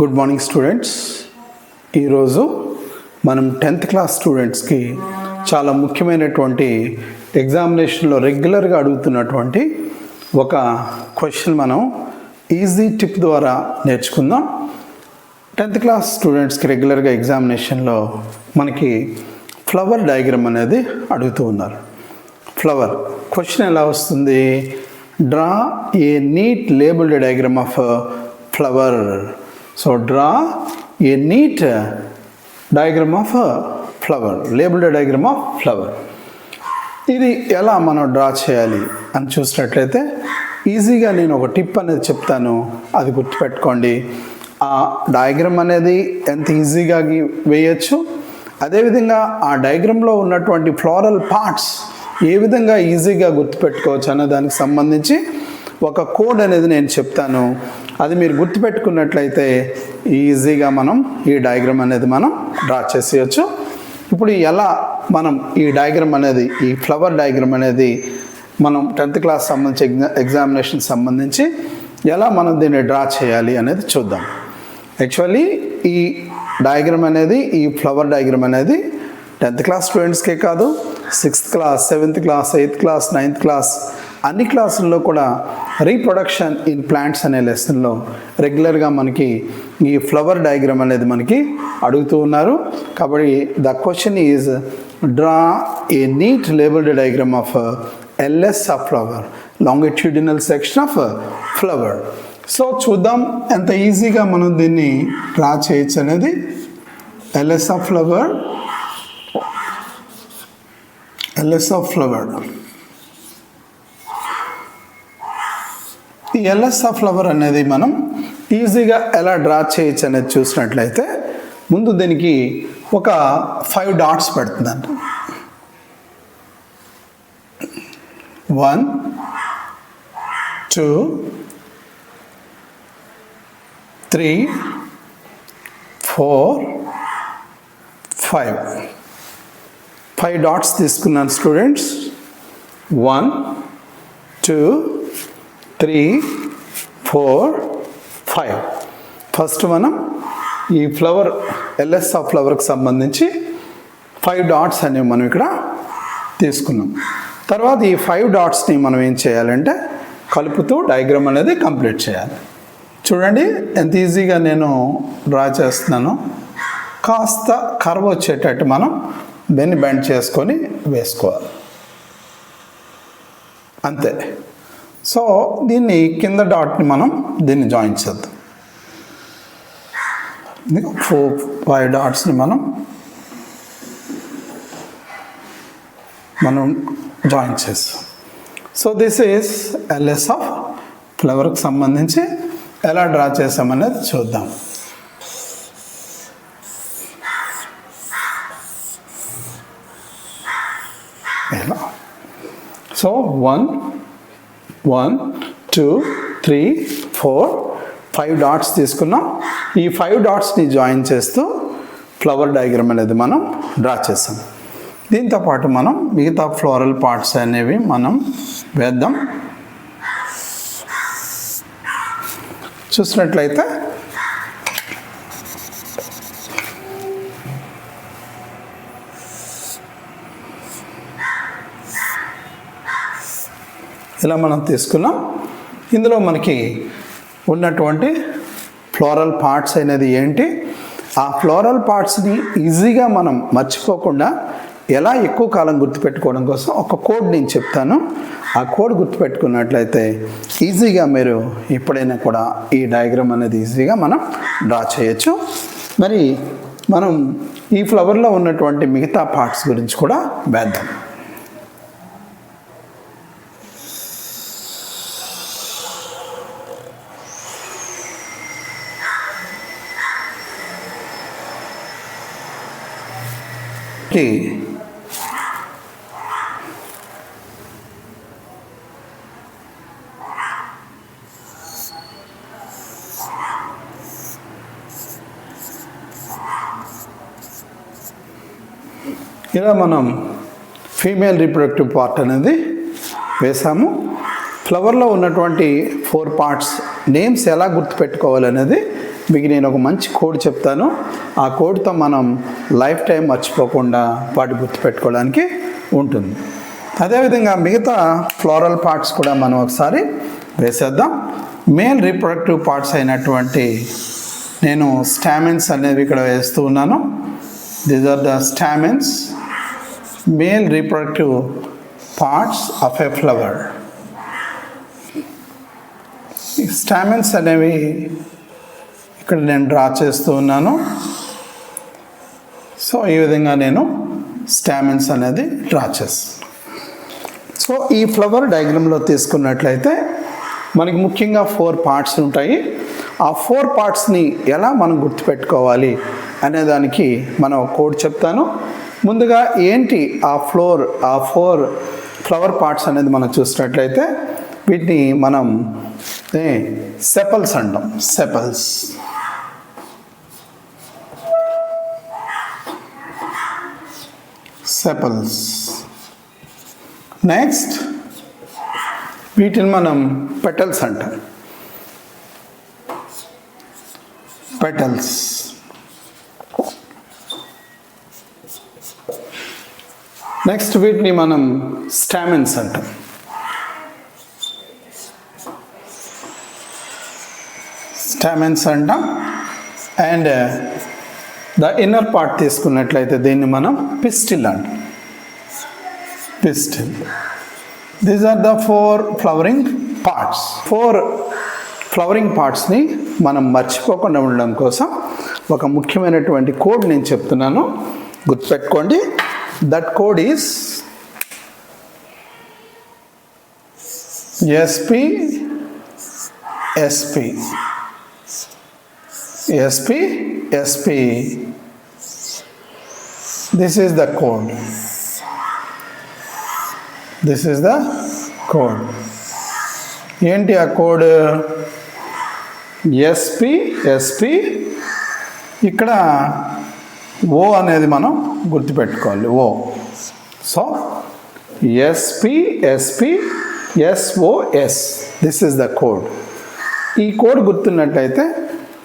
Good morning students ఈరోజు మనం tenth class స్టూడెంట్స్కి చాలా ముఖ్యమైనటువంటి ఎగ్జామినేషన్లో రెగ్యులర్గా అడుగుతున్నటువంటి ఒక క్వశ్చన్ మనం ఈజీ టిప్ ద్వారా నేర్చుకుందాం. టెన్త్ క్లాస్ స్టూడెంట్స్కి రెగ్యులర్గా ఎగ్జామినేషన్లో మనకి ఫ్లవర్ డయాగ్రామ్ అనేది అడుగుతూ ఉన్నారు. ఫ్లవర్ క్వశ్చన్ ఎలా వస్తుంది? Draw a neat labelled diagram of flower so draw a neat diagram of flower labelled diagram of flower uh, ఇది ఎలా మనం డ్రా చేయాలి అని చూసినట్లయితే ఈజీగా నేను ఒక టిప్ అనేది చెప్తాను. అది గుర్తుపెట్టుకోండి. ఆ డయాగ్రామ్ అనేది ఎంత ఈజీగా వేయచ్చు. అదేవిధంగా ఆ డయాగ్రామ్లో ఉన్నటువంటి ఫ్లోరల్ పార్ట్స్ ఏ విధంగా ఈజీగా గుర్తుపెట్టుకోవచ్చు అనే దానికి సంబంధించి ఒక కోడ్ అనేది నేను చెప్తాను. అది మీరు గుర్తుపెట్టుకున్నట్లయితే ఈజీగా మనం ఈ డయాగ్రామ్ అనేది మనం డ్రా చేసేయచ్చు. ఇప్పుడు ఎలా మనం ఈ డయాగ్రామ్ అనేది ఈ ఫ్లవర్ డయాగ్రామ్ అనేది మనం టెన్త్ క్లాస్ సంబంధించి ఎగ్జా ఎగ్జామినేషన్ సంబంధించి ఎలా మనం దీన్ని డ్రా చేయాలి అనేది చూద్దాం. యాక్చువల్లీ ఈ డయాగ్రామ్ అనేది ఈ ఫ్లవర్ డయాగ్రామ్ అనేది టెన్త్ క్లాస్ స్టూడెంట్స్కే కాదు sixth class seventh class eighth class ninth class అన్ని క్లాసుల్లో కూడా రీప్రొడక్షన్ ఇన్ ప్లాంట్స్ అనే లెసన్లో రెగ్యులర్గా మనకి ఈ ఫ్లవర్ డయాగ్రామ్ అనేది మనకి అడుగుతూ ఉన్నారు. కాబట్టి the question is draw a neat labelled diagram of LS of flower longitudinal section of flower so చూద్దాం ఎంత ఈజీగా మనం దీన్ని డ్రా చేయొచ్చు అనేది. LS of flower LS of flower ఈ ఎల్ఎస్ఆ ఫ్లవర్ అనేది మనం ఈజీగా ఎలా డ్రా చేయొచ్చు అనేది చూసినట్లయితే ముందు దీనికి ఒక five dots పెడుతుందంట one two three four five. Five dots తీసుకున్నాను students. One two three four five. First మనం ఈ ఫ్లవర్ ఎల్ఎస్ ఆఫ్ ఫ్లవర్కి సంబంధించి ఫైవ్ డాట్స్ అనేవి మనం ఇక్కడ తీసుకున్నాం. తర్వాత ఈ ఫైవ్ డాట్స్ని మనం ఏం చేయాలంటే కలుపుతూ డయాగ్రామ్ అనేది కంప్లీట్ చేయాలి. చూడండి ఎంత ఈజీగా నేను డ్రా చేస్తున్నాను. కాస్త కర్వ్ వచ్చేటట్టు మనం బెన్ని బెండ్ చేసుకొని వేసుకోవాలి. అంతే. సో దీన్ని కింద డాట్ని మనం దీన్ని జాయిన్ చేద్దాం. ఫోర్ ఫైవ్ డాట్స్ని మనం మనం జాయిన్ చేస్తాం. So this is L S ఫ్లవర్కి సంబంధించి ఎలా డ్రా చేసామనేది చూద్దాం. ఎలా? So one one two three four five dots తీసుకున్నాం. ఈ ఫైవ్ డాట్స్ని జాయిన్ చేస్తూ ఫ్లవర్ డయాగ్రామ్ అనేది మనం డ్రా చేస్తాం. దీంతో పాటు మనం మిగతా ఫ్లోరల్ పార్ట్స్ అనేవి మనం వేద్దాం. చూసినట్లయితే ఇలా మనం తీసుకున్నాం. ఇందులో మనకి ఉన్నటువంటి ఫ్లోరల్ పార్ట్స్ అనేది ఏంటి? ఆ ఫ్లోరల్ పార్ట్స్ని ఈజీగా మనం మర్చిపోకుండా ఎలా ఎక్కువ కాలం గుర్తుపెట్టుకోవడం కోసం ఒక కోడ్ నేను చెప్తాను. ఆ కోడ్ గుర్తుపెట్టుకున్నట్లయితే ఈజీగా మీరు ఎప్పుడైనా కూడా ఈ డయాగ్రామ్ అనేది ఈజీగా మనం డ్రా చేయొచ్చు. మరి మనం ఈ ఫ్లవర్లో ఉన్నటువంటి మిగతా పార్ట్స్ గురించి కూడా వేద్దాం. కి ఇలా మనం ఫీమేల్ రీప్రొడక్టివ్ పార్ట్ అనేది వేసాము. ఫ్లవర్లో ఉన్నటువంటి ఫోర్ పార్ట్స్ నేమ్స్ ఎలా గుర్తుపెట్టుకోవాలనేది మీకు నేను ఒక మంచి కోడ్ చెప్తాను. ఆ కోడ్తో మనం లైఫ్ టైం మర్చిపోకుండా వాటి గుర్తుపెట్టుకోవడానికి ఉంటుంది. అదేవిధంగా మిగతా ఫ్లోరల్ పార్ట్స్ కూడా మనం ఒకసారి వేసేద్దాం. మేల్ రీప్రొడక్టివ్ పార్ట్స్ అయినటువంటి నేను స్టామిన్స్ అనేవి ఇక్కడ వేస్తూ ఉన్నాను. These are the stamens male reproductive parts of a flower stamens అనేవి ఇక్కడ నేను డ్రా చేస్తూ ఉన్నాను. సో ఈ విధంగా నేను స్టామిన్స్ అనేది డ్రా చేస్తాను సో ఈ ఫ్లవర్ డయాగ్రామ్లో తీసుకున్నట్లయితే మనకి ముఖ్యంగా ఫోర్ పార్ట్స్ ఉంటాయి. ఆ ఫోర్ పార్ట్స్ని ఎలా మనం గుర్తుపెట్టుకోవాలి అనే దానికి మనం కోడ్ చెప్తాను. ముందుగా ఏంటి ఆ ఫ్లోర్ ఆ ఫోర్ ఫ్లవర్ పార్ట్స్ అనేది మనం చూసినట్లయితే వీటిని మనం సెపల్స్ అంటాం. సెపల్స్. సెపల్స్ నెక్స్ట్ వీటిని మనం పెటల్స్ అంటాం. పెటల్స్ నెక్స్ట్ వీటిని మనం స్టామిన్స్ అంటాం. స్టామిన్స్ అంటాం. అండ్ ద ఇన్నర్ పార్ట్ తీసుకున్నట్లయితే దీన్ని మనం పిస్టిల్ అంటాం. Pistil. These are the four flowering parts four flowering పార్ట్స్ని మనం మర్చిపోకుండా ఉండడం కోసం ఒక ముఖ్యమైనటువంటి కోడ్ నేను చెప్తున్నాను. గుర్తుపెట్టుకోండి. That code is SP SP SP SP this is the code this is the code ఏంటి ఆ కోడ్ ఎస్పి ఎస్పి ఇక్కడ ఓ అనేది మనం గుర్తుపెట్టుకోవాలి. O so SP SP SOS this is the code ఈ కోడ్ గుర్తున్నట్లయితే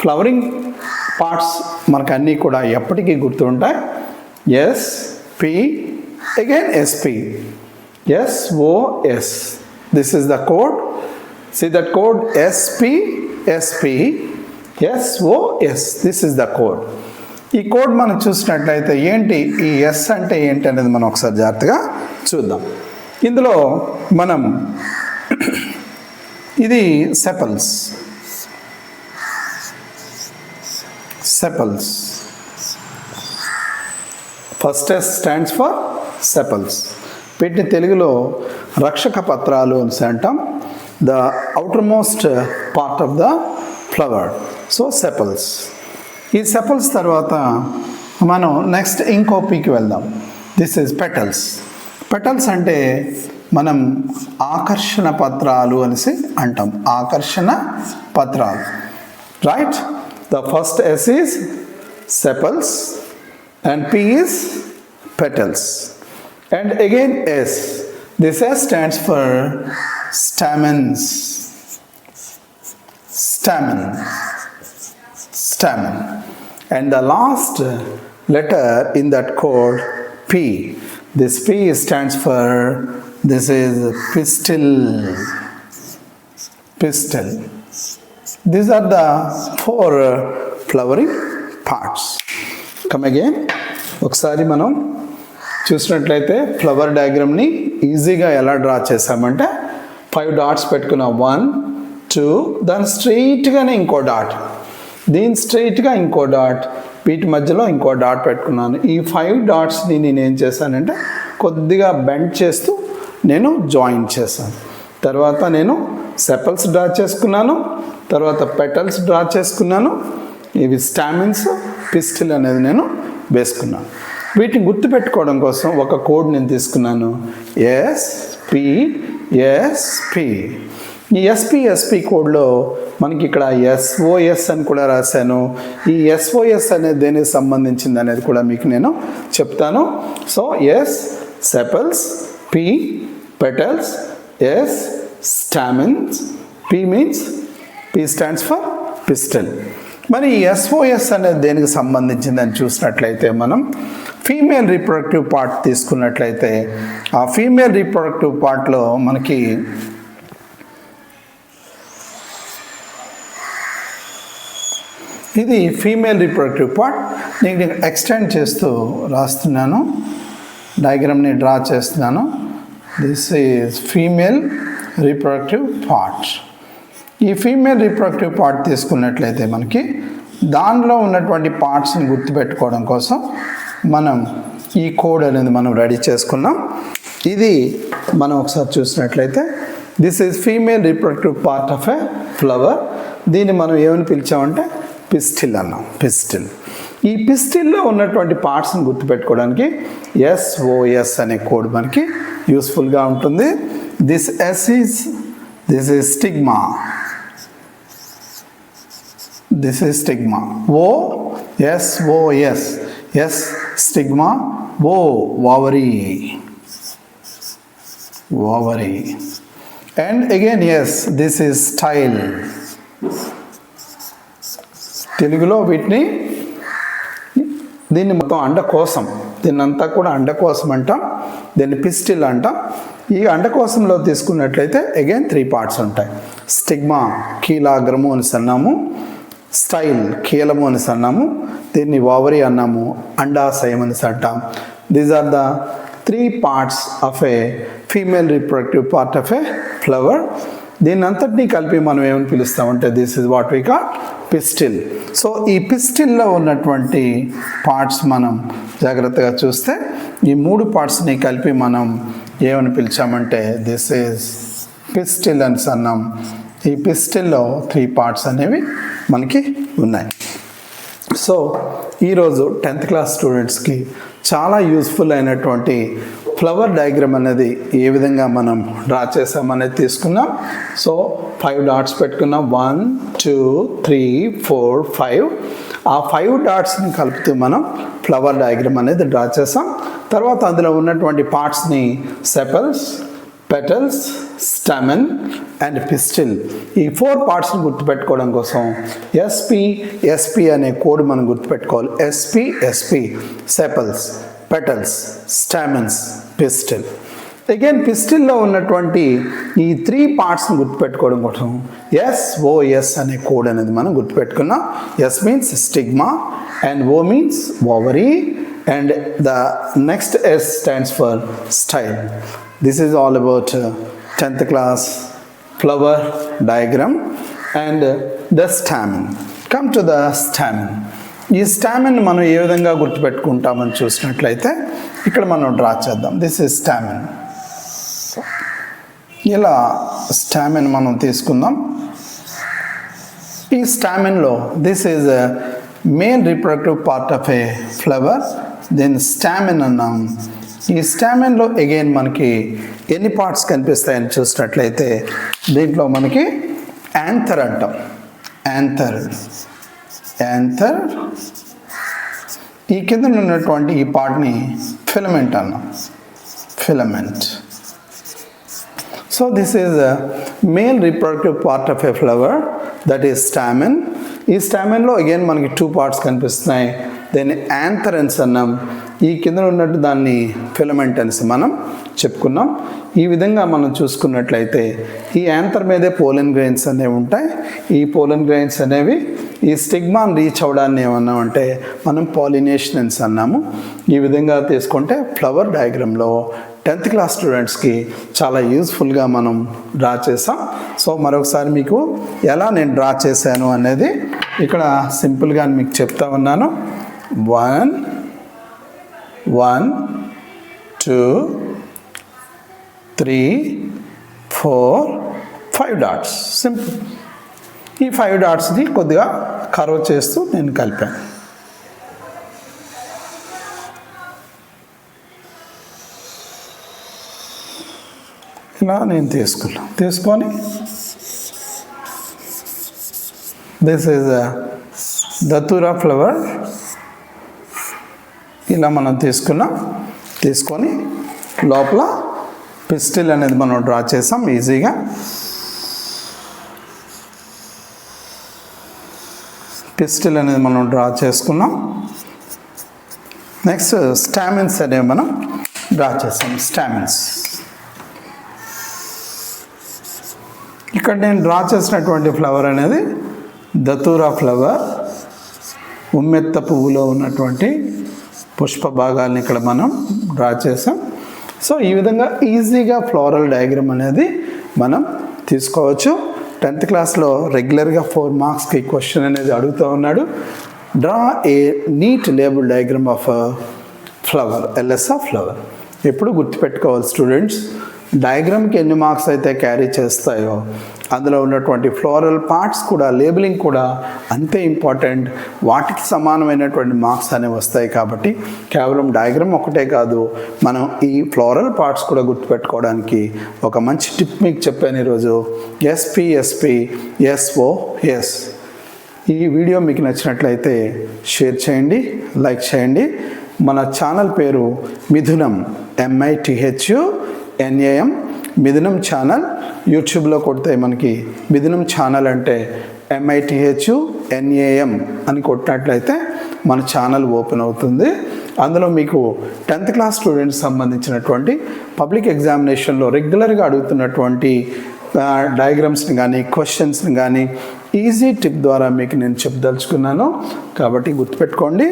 ఫ్లవరింగ్ పార్ట్స్ మనకు అన్నీ కూడా ఎప్పటికీ గుర్తుంటాయి. S P again SP S O S this is the code see that code SP SP S this is the code ఈ code మనం చూసినట్లయితే ఏంటి? ఈ ఎస్ అంటే ఏంటి అనేది మనం ఒకసారి జాగ్రత్తగా చూద్దాం. ఇందులో మనం ఇది sepals sepals first S stands for sepals వీటిని తెలుగులో రక్షక పత్రాలు అని అంటాం. The outermost part of the flower so sepals ఈ సెపల్స్ తర్వాత మనం నెక్స్ట్ ఇంకో పీకి వెళ్దాం. దిస్ ఇస్ పెటల్స్ పెటల్స్ అంటే మనం ఆకర్షణ పత్రాలు అనేసి అంటాం. ఆకర్షణ పత్రాలు. Right The first S is sepals and P is petals. And again S. This S stands for stamens. Stamen. Stamen. And the last letter in that code P. This P stands for this is pistil. Pistil. These are the four flowering flowering parts. Come again ఒకసారి మనం చూసినట్లయితే flower డయాగ్రామ్ని ఈజీగా ఎలా draw చేసామంటే five dots పెట్టుకున్న. One two దాని స్ట్రైట్గానే ఇంకో డాట్ దీని స్ట్రైట్గా ఇంకో డాట్ వీటి మధ్యలో ఇంకో డాట్ పెట్టుకున్నాను. ఈ ఫైవ్ డాట్స్ని నేను ఏం చేశానంటే కొద్దిగా బెండ్ చేస్తూ నేను జాయిన్ చేశాను. తర్వాత నేను సెపల్స్ డ్రా చేసుకున్నాను తర్వాత పెటల్స్ డ్రా చేసుకున్నాను ఇవి స్టామిన్స్ పిస్టిల్ అనేది నేను వేసుకున్నాను. వీటిని గుర్తుపెట్టుకోవడం కోసం ఒక కోడ్ నేను తీసుకున్నాను. ఎస్పి ఎస్పి ఈ ఎస్పి ఎస్పి కోడ్లో మనకి ఇక్కడ ఎస్ఓఎస్ అని కూడా రాశాను. ఈ ఎస్ఓఎస్ అనేది దేనికి సంబంధించింది అనేది కూడా మీకు నేను చెప్తాను. So S sepals P petals S stamens P means P stands for pistil మరి ఎస్ఓఎస్ అనేది దేనికి సంబంధించిందని చూసినట్లయితే మనం ఫీమేల్ రీప్రొడక్టివ్ పార్ట్ తీసుకున్నట్లయితే ఆ ఫీమేల్ రీప్రొడక్టివ్ పార్ట్లో మనకి ఇది ఫీమేల్ రీప్రొడక్టివ్ పార్ట్ నేను ఎక్స్టెండ్ చేస్తూ రాస్తున్నాను. డయాగ్రామ్ని డ్రా చేస్తున్నాను. This is female reproductive part ఈ ఫీమేల్ రీప్రొడక్టివ్ పార్ట్ తీసుకున్నట్లయితే మనకి దానిలో ఉన్నటువంటి పార్ట్స్ని గుర్తుపెట్టుకోవడం కోసం మనం ఈ కోడ్ అనేది మనం రెడీ చేసుకున్నాం. ఇది మనం ఒకసారి చూసినట్లయితే this is female reproductive part of a flower దీన్ని మనం ఏమని పిలిచామంటే పిస్టిల్ అన్నాం. పిస్టిల్ ఈ పిస్టిల్లో ఉన్నటువంటి పార్ట్స్ని గుర్తుపెట్టుకోవడానికి ఎస్ఓఎస్ అనే కోడ్ మనకి యూస్ఫుల్గా ఉంటుంది. This S is this is stigma this is stigma O S O S S stigma O ovary ovary and again S this is style తెలుగులో వీటిని దీన్ని మొత్తం అండకోశం దీన్ని అంతా కూడా అండ కోసం అంటాం. దీన్ని పిస్టిల్ అంటాం. ఈ అండకోశంలో తీసుకున్నట్లయితే అగైన్ త్రీ పార్ట్స్ ఉంటాయి. స్టిగ్మా కీలాగ్రము అని అన్నాము స్టైల్ కీలము అని అన్నాము దీన్ని వావరి అన్నాము. అండాశయం అని అంటాం these are the three parts of a female reproductive part of a flower దీన్ని అంతటినీ కలిపి మనం ఏమని పిలుస్తామంటే this is what we call pistil so ఈ పిస్టిల్లో ఉన్నటువంటి పార్ట్స్ మనం జాగ్రత్తగా చూస్తే ఈ మూడు పార్ట్స్ని కలిపి మనం ఏమని పిలిచామంటే దిస్ ఈజ్ పిస్టిల్ అని అన్నాం. ఈ పిస్టిల్లో త్రీ పార్ట్స్ అనేవి మనకి ఉన్నాయి. సో ఈరోజు టెన్త్ క్లాస్ స్టూడెంట్స్కి చాలా యూస్ఫుల్ అయినటువంటి ఫ్లవర్ డయాగ్రామ్ అనేది ఏ విధంగా మనం డ్రా చేసామనేది తీసుకున్నాం. సో ఫైవ్ డాట్స్ పెట్టుకున్నాం. One two three four five ఆ ఫైవ్ డాట్స్ని కలుపుతూ మనం ఫ్లవర్ డయాగ్రామ్ అనేది డ్రా చేసాం తర్వాత అందులో ఉన్నటువంటి పార్ట్స్ని sepals petals stamen and pistil ఈ ఫోర్ పార్ట్స్ని గుర్తుపెట్టుకోవడం కోసం ఎస్పి ఎస్పి అనే కోడ్ మనం గుర్తుపెట్టుకోవాలి. SP SP sepals petals stamens pistil again పిస్టిల్లో ఉన్నటువంటి ఈ త్రీ పార్ట్స్ని గుర్తుపెట్టుకోవడం కోసం ఎస్ ఓ ఎస్ అనే కోడ్ అనేది మనం గుర్తుపెట్టుకున్నాం. S means stigma and O means ovary and the next S stands for style this is all about uh, 10th class flower diagram and uh, the stamen. Come to the stamen. ఈ స్టామిన్ మనం ఏ విధంగా గుర్తుపెట్టుకుంటామని చూసినట్లయితే ఇక్కడ మనం draw చేద్దాం. This is స్టామిన్ ఇలా స్టామిన్ మనం తీసుకుందాం. ఈ స్టామిన్లో this is main reproductive part of a flower then stamen అన్నాం ఈ స్టామిన్లో అగైన్ మనకి ఎన్ని పార్ట్స్ కనిపిస్తాయని చూసినట్లయితే దీంట్లో మనకి యాంథర్ అంటాం. యాంథర్ యాంథర్ ఈ కింద ఉన్నటువంటి ఈ పార్ట్ని ఫిలమెంట్ అన్నాం. Filament so this is male reproductive part of a flower that is stamen ఈ స్టామిన్లో అగైన్ మనకి టూ పార్ట్స్ కనిపిస్తున్నాయి. దాన్ని యాంథరెన్స్ అన్నాం. ఈ కింద ఉన్నట్టు దాన్ని ఫిలమెంట్ అనేసి మనం చెప్పుకున్నాం. ఈ విధంగా మనం చూసుకున్నట్లయితే ఈ యాంథర్ మీదే పోలన్ గ్రెయిన్స్ అనేవి ఉంటాయి. ఈ పోలన్ గ్రెయిన్స్ అనేవి ఈ స్టిగ్మాన్ రీచ్ అవడాన్ని ఏమన్నామంటే మనం పాలినేషన్స్ అన్నాము. ఈ విధంగా తీసుకుంటే ఫ్లవర్ డయాగ్రామ్లో టెన్త్ క్లాస్ స్టూడెంట్స్కి చాలా యూస్ఫుల్గా మనం డ్రా చేసాం సో మరొకసారి మీకు ఎలా నేను డ్రా చేశాను అనేది ఇక్కడ సింపుల్గా మీకు చెప్తా ఉన్నాను. One one two three four five dots. Simple. ఈ ఫైవ్ డాట్స్ని కొద్దిగా కర్వ్ చేస్తూ నేను కలిపాను. ఇలా నేను తీసుకున్నాను తీసుకొని దిస్ ఈజ్ దత్తూరా ఫ్లవర్ ఇలా మనం తీసుకున్నాం తీసుకొని లోపల పిస్టిల్ అనేది మనం డ్రా చేసాం ఈజీగా. పిస్టిల్ అనేది మనం డ్రా చేసుకున్నాం. నెక్స్ట్ స్టామిన్స్ అనేవి మనం డ్రా చేసాం స్టామిన్స్. ఇక్కడ నేను డ్రా చేసినటువంటి ఫ్లవర్ అనేది దతూరా ఫ్లవర్ ఉమ్మెత్త పువ్వులో ఉన్నటువంటి పుష్ప భాగాలను ఇక్కడ మనం డ్రా చేసాం. సో ఈ విధంగా ఈజీగా ఫ్లోరల్ డయాగ్రామ్ అనేది మనం తీసుకోవచ్చు. టెన్త్ క్లాస్లో రెగ్యులర్గా ఫోర్ మార్క్స్కి క్వశ్చన్ అనేది అడుగుతూ ఉన్నాడు. Draw a neat label diagram of flower LS of flower. ఎప్పుడు గుర్తుపెట్టుకోవాలి స్టూడెంట్స్ డయాగ్రామ్కి ఎన్ని మార్క్స్ అయితే క్యారీ చేస్తాయో అందులో ఉన్నటువంటి ఫ్లోరల్ పార్ట్స్ కూడా లేబులింగ్ కూడా అంతే ఇంపార్టెంట్ వాటికి సమానమైనటువంటి మార్క్స్ అనేవి వస్తాయి కాబట్టి కేవలం డయాగ్రామ్ ఒకటే కాదు మనం ఈ ఫ్లోరల్ పార్ట్స్ కూడా గుర్తుపెట్టుకోవడానికి ఒక మంచి టిప్ మీకు చెప్పాను ఈరోజు. ఎస్పి ఎస్ఓ ఎస్ ఈ వీడియో మీకు నచ్చినట్లయితే షేర్ చేయండి లైక్ చేయండి. మన ఛానల్ పేరు మిథునం ఎంఐటిహెచ్ ఎన్ఏఎం మిథునం ఛానల్. యూట్యూబ్లో కొడితే మనకి మిథునం ఛానల్ అంటే ఎంఐటిహెచ్ ఎన్ఏఎం అని కొట్టినట్లయితే మన ఛానల్ ఓపెన్ అవుతుంది. అందులో మీకు టెన్త్ క్లాస్ స్టూడెంట్స్ సంబంధించినటువంటి పబ్లిక్ ఎగ్జామినేషన్లో రెగ్యులర్గా అడుగుతున్నటువంటి డయాగ్రామ్స్ని కానీ క్వశ్చన్స్ని కానీ ఈజీ టిప్ ద్వారా మీకు నేను చెప్పదలుచుకున్నాను. కాబట్టి గుర్తుపెట్టుకోండి.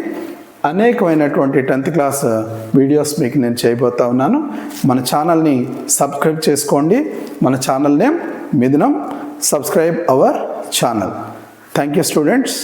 అనేకమైనటువంటి టెన్త్ క్లాస్ వీడియోస్ మీకు నేను చేయబోతా ఉన్నాను. మన ఛానల్ని సబ్స్క్రైబ్ చేసుకోండి. మన channel name Mithunam. Subscribe our channel. Thank you students.